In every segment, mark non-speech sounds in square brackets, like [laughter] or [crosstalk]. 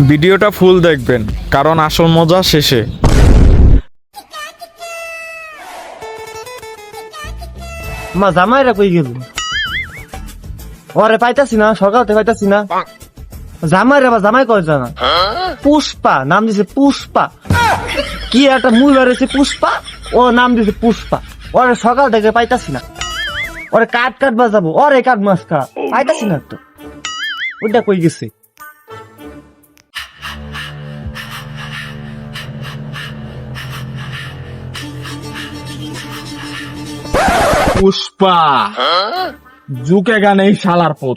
ভিডিওটা ফুল দেখবেন, কারণ আসল মজা শেষে। মা, জামাইরা কই গেল? ওরে পাইতাছি না, সকালতে পাইতাছি না। জামাইরা বা জামাই কয় জানা? পুষ্পা, নাম দিছে পুষ্পা। কি একটা মুই বেড়েছে পুষ্পা? ও নাম দিছে পুষ্পা। ওরে সকাল থেকে পাইতাছি না। ওরে কাট কাট বাজাবো ওরে কাট। মাস্কা পাইতাছি না তো। ওইটা কই গেছে? পুষ্পা। জুকে গান শালার পোত।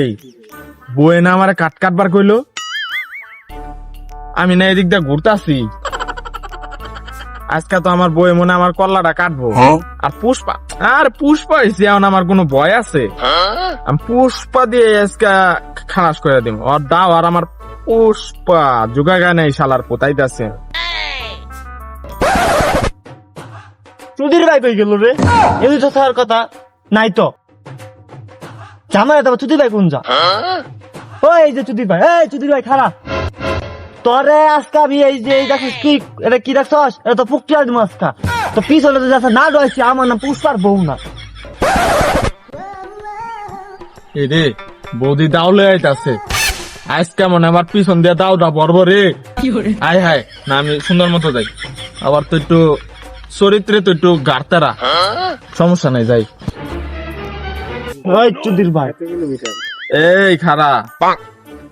এই বয়ে না আমার কাট কাটবার কইলো? আমি না এদিক দিয়ে ঘুরতাছি। আজকে তো আমার বই মনে আমার কল্লাটা কাটবো। আর পুষ্পা আর পুষ্পা হয়েছে এখন আমার কোনো ভয় আছে। আমি পুষ্পা দিয়ে আজকে খালাস করে দিব আর দাও আর আমার পুষ্পা জুগা গানে এই শালার পোতাইতাছে চুদির ভাই কই গেল রে? এই তো থাকার কথা নাই তো। জামাই তো চুদির ভাই কোন যা ওই এই যে চুদির ভাই এই চুদির ভাই খারাপ তোরে আজকে আমি এই যে এই দেখছিস কি এটা কি দেখছস? এটা তো পুকটিয়ার মাছটা। তো পিছনে তো যাচ্ছে না রয়েছে আমার নাম পুষ্পার বউ না। এই রে বৌদি দাও লয়ে আইতাছে। আজ কেমন আমার পিছন দিয়ে দাও দা বর্ব রে আয় হায় না আমি সুন্দর মতো যাই। আবার তো একটু চরিত্রে তো একটু গাড়তারা সমস্যা নাই যাই। ওই চুদির ভাই। এই খারা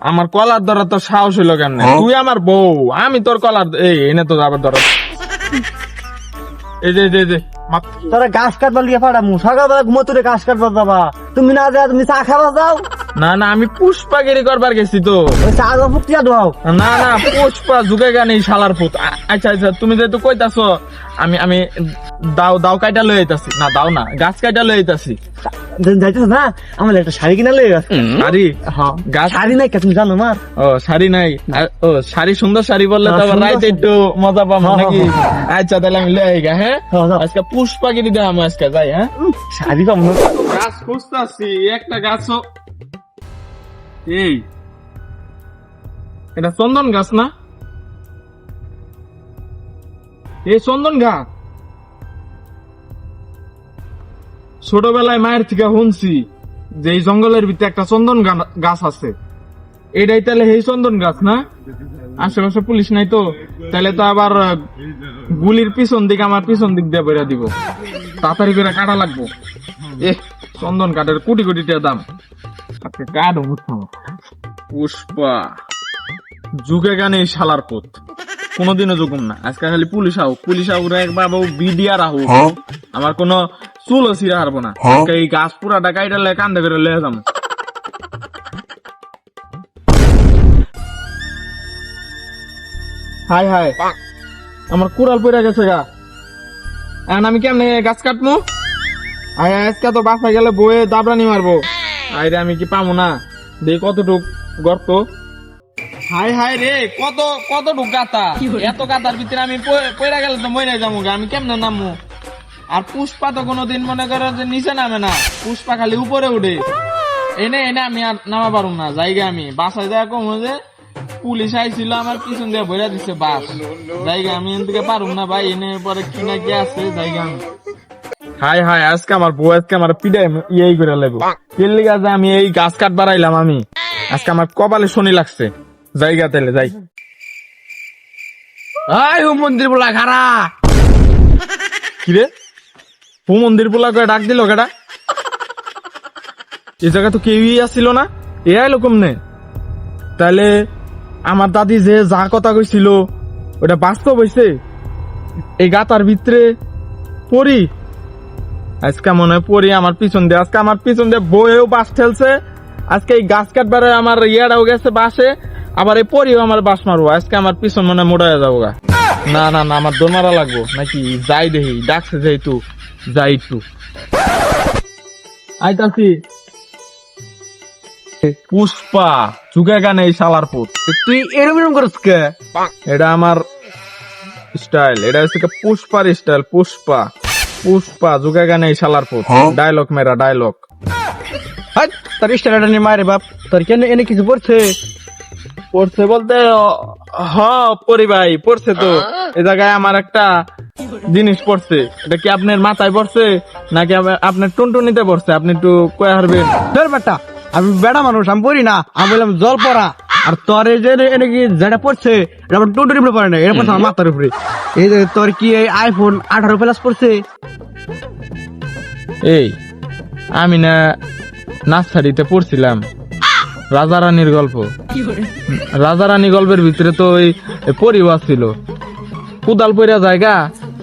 আমার কলার ধরা তো সাহস হইল কেন তুই আমার বউ আমি তোর কলার এই এনে তো আবার ধর। এই যে এই যে, যে তোরা গাছ কাটবার লিয়ে পাঠামু সকালবেলা ঘুমোতে গাছ কাটবার যাবা তুমি না যা তুমি চা খাবা যাও। না না আমি পুষ্পাগিরি করবার গেছি তো। না না পুষ্পা যুগে গানে শালার পুত আচ্ছা আচ্ছা তুমি যেহেতু কইতাছ আমি আমি দাও দাও কাইটা লই আইতাছি। না দাও না গাছ কাইটা লই আইতাছি। যাইতেছ না? আমার একটা শাড়ি কিনা লেগে গেছে শাড়ি? হ্যাঁ গাছ? শাড়ি নাই কে তুমি জানো মার ও শাড়ি নাই। ও শাড়ি সুন্দর শাড়ি বললে তো আবার রাইতে একটু মজা পাবো নাকি? আচ্ছা তাহলে আমি লই আইগা হ্যাঁ? হ্যাঁ। আজকে পুষ্পাগিরি দেয় আমি আজকে যাই হ্যাঁ? শাড়ি কম না। গাছ খুঁজতাছি একটা গাছ এই। এটা চন্দন গাছ না? এই চন্দন গাছ। ছোটবেলায় মায়ের থেকে শুনছি যে এই জঙ্গলের ভিতরে একটা চন্দন গাছ আছে। এটাই তাহলে এই চন্দন গাছ না? আশেপাশে পুলিশ নাই তো? তাহলে তো আবার গুলির পিছন দিকে আমার পিছন দিক দিয়ে বেড়া দিব। তাড়াতাড়ি করে কাটা লাগবো। এ চন্দন কাঠের কোটি কোটি টাকা দাম। কাঠ পুষ্পা যুগে গানে শালার পোত। কোনোদিনও যুগুম না। আজকে খালি পুলিশ আহু পুলিশ আহু একবার বাবু বিডিআর আহু আমার কোনো চুলও ছিঁড়া হারবো না। এই গাছ পুরাটা কাইটা লে কান্দে করে লয়ে যাব হাই হাই। আমার কুড়াল পড়ে গেছে গা। এখন আমি কেমনে গাছ কাটমু? আয় আজকে তো বাসা গেলে বয়ে দাবরানি মারবো। আইরে আমি কি পামু না? দেই কতটুক গর্ত। হাই হাই রে কত কতটুক গাতা? এত গাতার ভিতরে আমি পড়ে- গেলে তো মরে যাব গা। আমি কেমনে নামবো আর পুষ্পা তো কোনোদিন মনে করো যে নিচে নামে না পুষ্পা খালি উপরে উঠে। এনে এনে আমি আর নামা পারুম না জায়গা আমি। বাসায় যায় কম যে পুলিশ আইছিল আমার পিছন দিয়ে ভরে দিছে বাস। জায়গা আমি এন থেকে পারুম না ভাই এনে পরে কি না কি আছে জায়গা আমি। হাই হাই আজকে আমার বউ আজকে আমার পিডাই ইয়েই করে লাগবো কেলি গাছে আমি এই গাছ কাট বাড়াইলাম আমি। আজকে আমার কপালে শনি লাগছে। জায়গা তেলে যাই। আই ও মন্দির বলা খারা কিরে হু মন্দির বলা করে ডাক দিল কেটা এই জায়গা তো কেউই আসছিল না। এ আইলো কমনে? তাহলে আমার দাদি যে যা কথা কইছিল ওটা বাস্তব হইছে। এই গাতার ভিতরে পড়ি। আজকে মনে হয় পড়ি আমার পিছন দিয়ে। আজকে আমার পিছন দিয়ে বয়েও বাস ঠেলছে। আজকে এই গাছ কাটবারে আমার ইয়াটাও গেছে বাসে। আবার এই পরিও আমার বাস মারবো। আজকে আমার পিছন মনে মোড়ায় যাব গা। না না না আমার দোল মারা লাগবো। নাকি যাই দেখি ডাকছে যেহেতু যাই একটু। আইতাছি। পুষ্পা চুকে গানে এই শালার পুত। তুই এরম এরম করছ কে? এটা আমার স্টাইল। এটা হচ্ছে পুষ্পার স্টাইল পুষ্পা। পুষ্পা যুগে গানে শালার পুত। ডায়লগ মেরা ডায়লগ। তোর নিয়ে মারে বাপ। তোর কেন এনে কিছু পড়ছে? পড়ছে বলতে হ পরি ভাই পড়ছে তো। এ জায়গায় আমার একটা জিনিস পড়ছে। এটা কি আপনার মাথায় পড়ছে? নাকি আপনার টুনটুনিতে পড়ছে? আপনি একটু কয়ে হারবেন। বেটা আমি বেড়া মানুষ আমি পড়ি না। আমি বললাম জল পড়া। আর তোর যে এনে কি যেটা পড়ছে এটা আমার উপরে পড়ে না। এটা পড়ছে আমার মাথার উপরে। এই যে তোর কি এই আইফোন আঠারো প্লাস পড়ছে? এই, আমি না নার্সারিতে পড়ছিলাম। রাজা রানীর গল্প। রাজা রানী গল্পের ভিতরে তো ওই পরিও ছিল। কুদাল পইরা জায়গা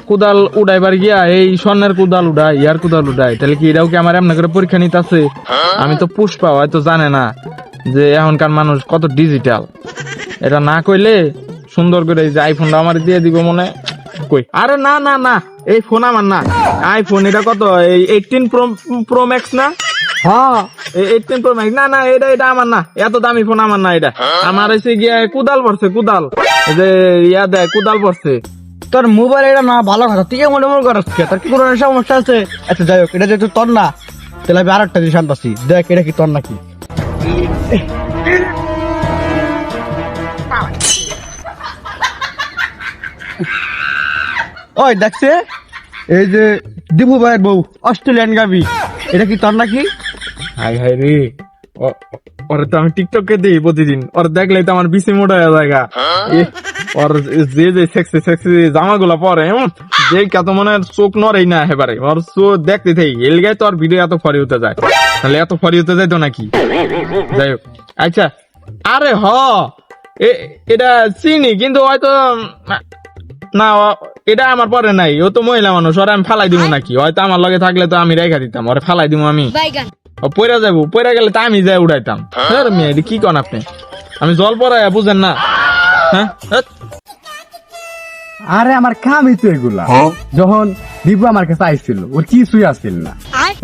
কুদাল উড়াইবার গিয়া এই স্বর্ণের কুদাল উড়াই ইয়ার কুদাল উড়াই তাহলে কি এটাও কি আমার এমন করে পরীক্ষা নিতে আছে আমি তো পুষ্পা, হয়তো জানে না যে এখনকার মানুষ কত ডিজিটাল এটা না কইলে সুন্দর করে এই যে আইফোনটা আমার দিয়ে দিব মনে কই? আরে না না না এই ফোন আমার না। আইফোন এটা কত? এই এইটিন প্রো প্রো ম্যাক্স না? হ্যাঁ। এইটিন প্রো ম্যাক্স না না এটা এটা আমার না। এত দামি ফোন আমার না এটা। আমার এসে গিয়ে কুদাল পড়ছে কুদাল। এই যে ইয়া দেয় কুদাল পড়ছে। তোর মোবাইল এটা না ভালো কথা। তুই মনে মনে করাস কে? তোর কি কোনো সমস্যা আছে? আচ্ছা যাই হোক এটা যেহেতু তোর না তাহলে আমি আর একটা জিনিস আনতাছি দেখ এটা কি তোর নাকি? ওই দেখছে? এই যে দিবু ভাইয়ের বউ অস্ট্রেলিয়ান গাবি এটা কি তোর নাকি? হাই হাই রে। ওরে তো আমি টিকটকে দিই প্রতিদিন। ওর দেখলে তো আমার বিসি মোটা হয়ে জায়গা ওর যে যে সেক্সি সেক্সি জামা গুলা পরে উম, যে কত মনে হয় চোখ নড়েই না এবারে ওর চোখ দেখতে থাকি এলগাই তো আর ভিডিও এত ফরি হতে যায়। তাহলে এত ফরি হতে যায় তো নাকি? যাই হোক। আচ্ছা আরে হ এ- এটা চিনি কিন্তু হয়তো না এটা আমার পরে নাই। ও তো মহিলা মানুষ ওরা আমি ফালাই দিব নাকি? হয়তো আমার লগে থাকলে তো আমি রেখা দিতাম ওরে ফালাই দিব আমি। ও পয়রা যাব পয়রা গেলে তা আমি যাই উড়াইতাম। হ্যাঁ মেয়ে এটা কি কন আপনি? আমি জল পড়াই বুঝেন না। হ্যাঁ? আরে আমার কামই তো এগুলা। যখন দিবু আমার কাছে আইছিল ওর কিছুই আসছিল না।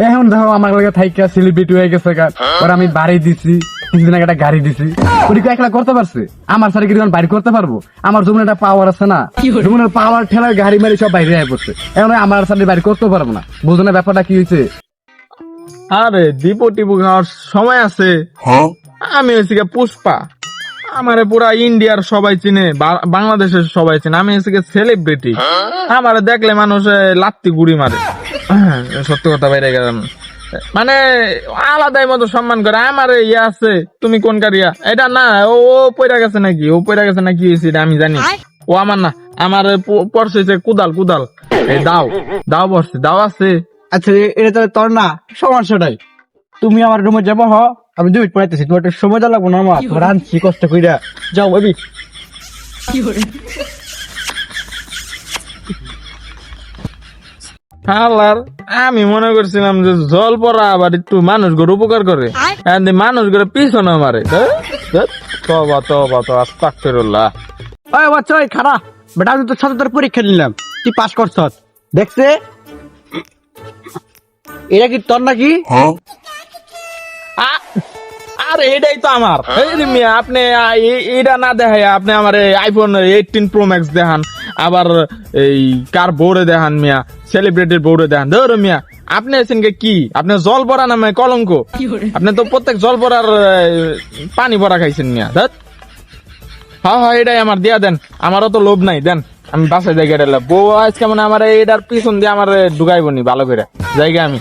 এখন দেখো আমার লাগে থাইকা সেলিব্রিটি হয়ে গেছে গা। ওর আমি বাড়ি দিছি। কিছুদিন আগে একটা গাড়ি দিছি। ওটি একলা করতে পারছে? আমার সাথে কিছু বাড়ি করতে পারব? আমার যেমন একটা পাওয়ার আছে না। যেমন পাওয়ার ঠেলায় গাড়ি মারি সব বাইরে আয় পড়ছে। এখন আমার সাথে বাড়ি করতে পারব না। বুঝো না ব্যাপারটা কি হয়েছে আরে দীপু টিপু খাওয়ার সময় আছে। আমি হয়েছি পুষ্পা। আমারে পুরা ইন্ডিয়ার সবাই চিনে বা- বাংলাদেশের সবাই চিনে। আমি হয়েছি সেলিব্রিটি আমারে দেখলে মানুষ লাত্তি গুড়ি মারে। [clears throat] সত্য কথা বাইরে গেলাম। মানে আলাদাই মতো সম্মান করে। আমার ইয়ে আছে তুমি কোন কারিয়া? এটা না ও ও পয়রা গেছে নাকি? ও পয়রা গেছে নাকি হয়েছে আমি জানি। ও আমার না আমার পড়ছে কুদাল কুদাল। এই দাও দাও পড়ছে দাও আছে। আচ্ছা এটা তাহলে তোর না সমস্যাটাই তুমি আমার রুমে যাব হ। আমি দুই পড়াইতেছি তোমার একটু সময় দেওয়া লাগবো না আমার। তোমার আনছি কষ্ট কইরা। যাও ভাবি। হালার আমি মনে করছিলাম যে জল পড়া আবার একটু মানুষ গরু উপকার করে। মানুষ গরু পিছনে মারে তবা তবা তো আস্তাগফিরুল্লাহ। ওই বাচ্চা ওই খারা বেটা আমি তোর সাথে তোর পরীক্ষা নিলাম তুই পাস করছ। দেখছে? এটা কি তোর নাকি? আ- আরে এটাই তো আমার। মিয়া আপনি এটা না আপনি আমার আইফোন এইটিন প্রো ম্যাক্স দেখান। আবার এই কার বোর্ডে দেখান মিয়া সেলিব্রিটির দেখান। ধরো মিয়া আপনি আছেন কি? আপনি জল পড়া নামে কলঙ্ক। আপনি তো প্রত্যেক জল এ, পানি ভরা খাইছেন মিয়া। ধত হ্যাঁ হ্যাঁ এটাই আমার দিয়া দেন। আমারও তো লোভ নাই দেন। আমি বাসায় জায়গা এটা বউ আজকে মানে আমার এটার পিছন দিয়ে আমার ঢুকাইব নি ভালো করে। জায়গা আমি।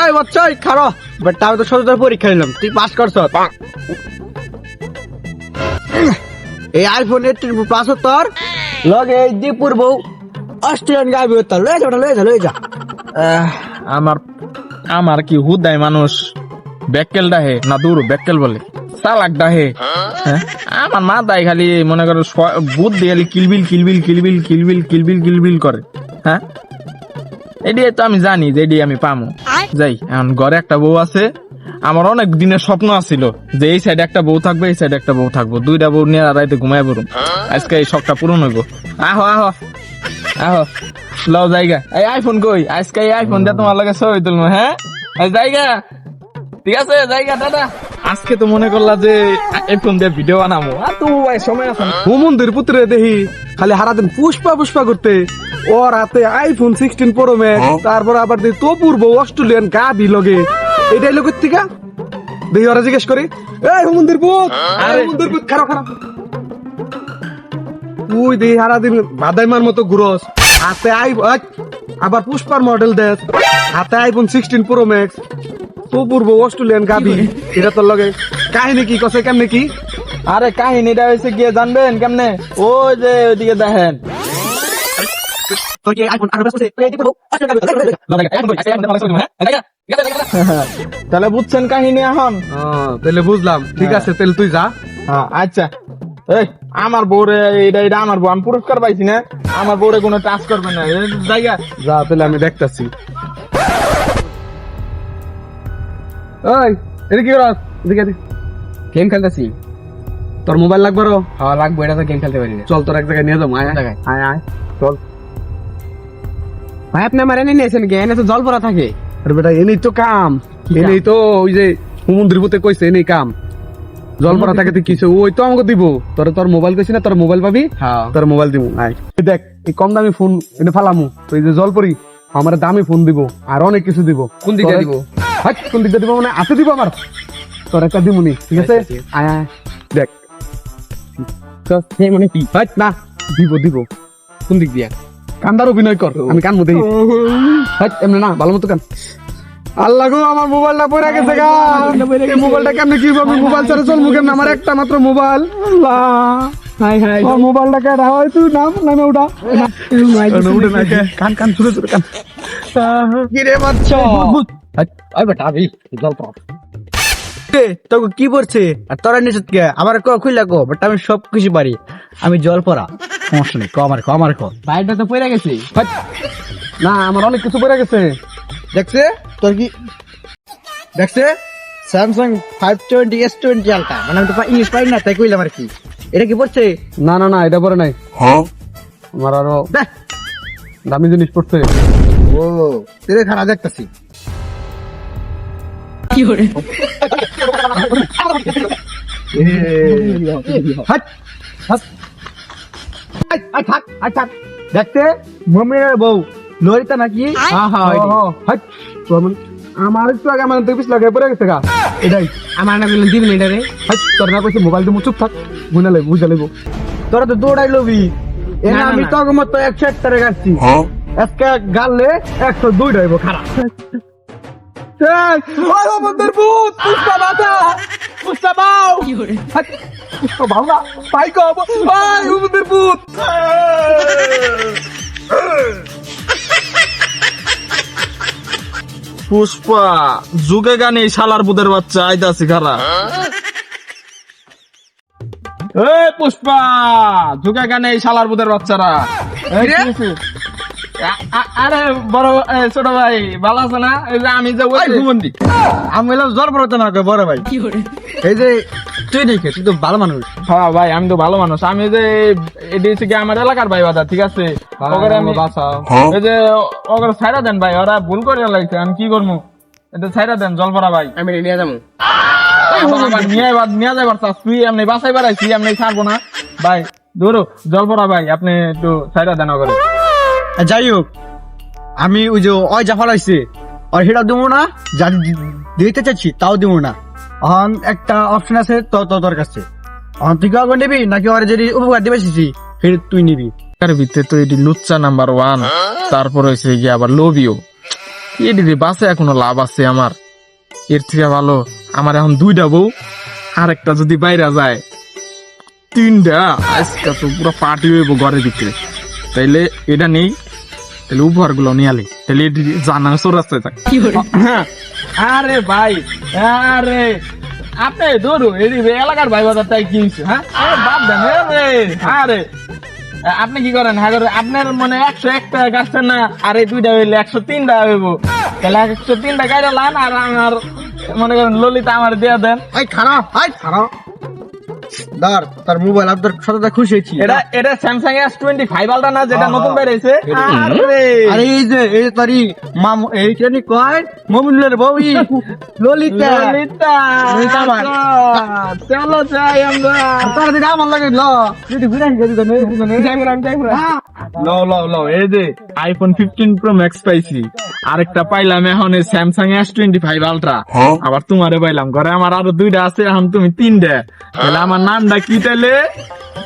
ওই বাচ্চা খারা বেটা, আমি তোর সাথে তোর পরীক্ষা নিলাম। তুই পাস করছ? এই আইফোন এইটিন প্লাস তোর? লগে এই দীপুর বউ অস্ট্রেলিয়ান গাবি তোর। লয়ে যা লয়ে যা লয়ে যা। আমার আমার কি হুদাই মানুষ? ব্যাককেল ডাহে না দূর, ব্যাককেল বলে। চালাক ডাহে। হ্যাঁ? মা মাথায় খালি মনে করো বুদ্ধি খালি কিলবিল কিলবিল কিলবিল কিলবিল কিলবিল কিলবিল করে। হ্যাঁ? এটি তো আমি জানি যে এটি আমি পামু। যাই, এখন ঘরে একটা বউ আছে। আমার অনেক দিনের স্বপ্ন আছিল যে এই সাইডে একটা বউ থাকবে, এই সাইডে একটা বউ থাকব। দুইটা বউ নিয়ে রাইতে ঘুমাই পড়ুম। আজকে এই শখটা পূরণ হইব। আহো আহো আহো। লও জায়গা। এই আইফোন কই? আজকে এই আইফোন দিয়ে তোমার লাগে ছবি তুলবো হ্যাঁ? জায়গা। ঠিক আছে, জায়গা দাদা আজকে তো মনে করলা যে আইফোন দিয়ে ভিডিও বানাবো। আর তো সময় আছে। হুমন্দির পুত্রে দেখি খালি হারাদিন পুষ্পা পুষ্পা করতে। ওর হাতে আইফোন সিক্সটিন প্রো ম্যাক্স তারপর আবার অস্ট্রেলিয়ান গাবি লগে। এটাই লোক থেকে দেখি ওরা জিজ্ঞেস করি। এই হুমন্দির পুত। হুমন্দির পুত খারাপ খারাপ। তুই দেখি সারাদিন বাদাইমার মতো ঘুরস। হাতে আই আই, আবার পুষ্পার মডেল দেশ হাতে আইফোন সিক্সটিন প্রো ম্যাক্স পূর্ব অস্ট্রেলিয়ান গাবি। এটা তোর লগে কাহিনী কি কসে কেমনে কি? আরে কাহিনীটা হয়েছে গিয়ে জানবেন কেমনে? ওই যে ওইদিকে দেখেন। আইফোন [laughs] তাহলে বুঝছেন কাহিনী এখন? তাহলে বুঝলাম। ঠিক আছে তাহলে তুই যা। হ্যাঁ আচ্ছা। এই আমার বউরে এটা এটা আমার বউ আমি পুরস্কার পাইছি না। আমার বউরে কোনো টাচ করবে না। জায়গা যা তাহলে আমি দেখতাছি। ওই এটা কি করস? এদিকে। গেম খেলতেছি। তোর মোবাইল লাগবে রো হ্যাঁ লাগবে এটা তো গেম খেলতে পারি চল তোর এক জায়গায় নিয়ে যাব। আয় আয়। জায়গায়? আয় আয়। চল। ভাই আপনি আমার এনে নিয়েছেন গে এনে তো জল পড়া থাকে। আরে বেটা এনেই তো কাম। এনেই তো ওই যে সমুদ্রের পুতে কইছে এনেই কাম। জল পড়া থাকে কিছু ওই তো আমাকে দিব। তোর তোর মোবাইল কইছি না তোর মোবাইল পাবি? তোর মোবাইল দিব। আয় দেখ এই কম দামি ফোন এটা ফালামু। তো এই যে জল পরি আমার দামি ফোন দিব আর অনেক কিছু দিব। কোন দিকে দিব? হাট, কোন দিকে দিব মানে আছে দিব আমার। তোর একটা দিমুনি ঠিক আছে? আচ্ছা, আয় আয়। দেখ। মানে কি? হাট, না দিব দিব। কোন দিক দিয়া? কান্দার অভিনয় কর। আমি কান মধ্যে এমনি না ভালো মতো কান। আল্লাহ গো আমার মোবাইলটা পড়ে গেছে গা। এই মোবাইলটা কেমনে কি হবে মোবাইল ছাড়া চলবো কেমন? আমার একটা মাত্র মোবাইল। হাই হাই আমার মোবাইলটা কে হয় তুই নাম নামে ওটা উঠে না কান কান ছুটে ছুটে কান। কি রে বাচ্চা আই বেটা জল পড়া তোকে কি পড়ছে? আর তোরা নিষেধ কে? আমার খুইলা কো? বাট আমি সব কিছু পারি। আমি জল পড়া। সমস্যা নেই কমার কমার কর বাইরটা তো পড়ে গেছে। না আমার অনেক কিছু পড়ে গেছে। দেখছে? তোর কি? দেখছে? Samsung five twenty S twenty ultra মানে আমি তো ইংলিশ পারি না তাই কইলাম আর কি। এটা কি পড়ছে? না না না এটা পরে নাই। আমার আরও দেখ। দামি জিনিস পড়ছে। ও তেরে খারাপ দেখতেছি। হাট হাট। আই আই থাক আই থাক। দেখতে মমিনের বউ। লরিতা নাকি? হ্যাঁ হ্যাঁ আমার একটু আগে আমার দেখিস লাগে পড়ে গেছে গা। এটাই। আমার না বললেন দিবেন এটা রে তোর না কইছে মোবাইল দিয়ে চুপ থাক। বুঝা লাগবে বুঝা লাগবে তোরা তো দৌড়াই লবি। এ না, আমি। তো মতো একশো এক টারে গাচ্ছি আজকে গাললে একশো দুই রইব খারাপ। ওই বন্ধুর ভূত পুষ্পা বাধা পুষ্পা বাউ পুষ্পা বাউ না পাই কো ওই বন্ধুর ভূত। পুষ্পা যুগে গানে এই শালার বুদের বাচ্চা আইতাছি খারা। এ পুষ্পা যুগে গানে এই শালার বুদের বাচ্চারা। এই, আরে বড় ছোট ভাই ভালো আছে না? এই যে আমি যে ওই ঘুমন্দি আমি বললাম জ্বর পড়তে না বড় ভাই। এই যে তুই দেখে তুই তো ভালো মানুষ। হ্যাঁ ভাই আমি তো ভালো মানুষ। আমি যে এটি হচ্ছে কি আমার এলাকার ভাই বাদা ঠিক আছে? ওকে আমি এই যে ওকে ছাইরা দেন ভাই ওরা ভুল করে লাগছে আমি কি করব এটা ছাইরা দেন জলপরা ভাই। আমি নিয়ে যাব। আবার নিয়ে যাবার চাস তুই এমনি বাসাই বেড়াইছি এমনি ছাড়বো না। ভাই ধরো ভাই আপনি একটু ছাইরা দেন ওকে যাই হোক আমি ওই যে ওই জাফার ফলাইছে আর সেটা দেবো না, যা দিতে চাচ্ছি তাও দেবো না। এখন একটা অপশন আছে, তো তোর কাছে। এখন তুই কাউকে নিবি? নাকি ওর যদি উপকার দিবে সেটা তুই নিবি। এর ভিতরে তো এটি লুচ্চা নাম্বার ওয়ান তারপর হয়েছে গিয়ে আবার লোভিও। এটি বাসে এখনও লাভ আছে আমার। এর থেকে ভালো, আমার এখন দুইটা বউ আর একটা যদি বাইরে যায়, তিনটা, আজকে তো পুরো পার্টি হইব ঘরের ভিতরে। তাইলে এটা নেই। তাহলে উপহারগুলো নিয়ে আলি। তাহলে জানা চোরাস্তায় থাকে হ্যাঁ। আরে ভাই আরে। আপনি ধরু এটি এলাকার ভাই বাজার তাই কি হইছে, হ্যাঁ? আরে দেন আরে। আপনি কি করেন? হ্যাঁ আপনার মনে একশো একটা গাছটা না আর এই দুইটা হইলে একশো তিনটা হইব। তাহলে একশো তিনটা গাড়ি লান আর আমার মনে করেন ললিতা আমার দিয়ে দেন। আই খারাপ আই খারাপ। ধর তোর মোবাইল আপনার সাথে খুশি হয়েছি। এটা এটা স্যামসাং এস টোয়েন্টি ফাইভ আলটা না যেটা নতুন বেরিয়েছে? আরে। আরে। এই যে এই তোর মাম এই কেনি কয়? মমিনুলের বউই ললিতা। ললিতা চলো যাই আমরা। তোর দিকে আমার লাগে ল। যদি ঘুরে গেছি তো নেই লো লো লো এই যে আইফোন ফিফটিন প্রো ম্যাক্স পাইছি। আরেকটা পাইলাম এখন Samsung S twenty five ultra আবার তোমারে পাইলাম। ঘরে আমার আরও দুইটা আছে এখন তুমি তিনটা। তাহলে আমার নামটা কি তাহলে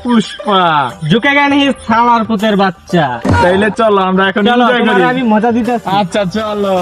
পুষ্পা। ঝুঁকে গেলে সালার পুতের বাচ্চা। তাইলে চলো আমরা এখন। আমি মজা দিতে আচ্ছা চলো।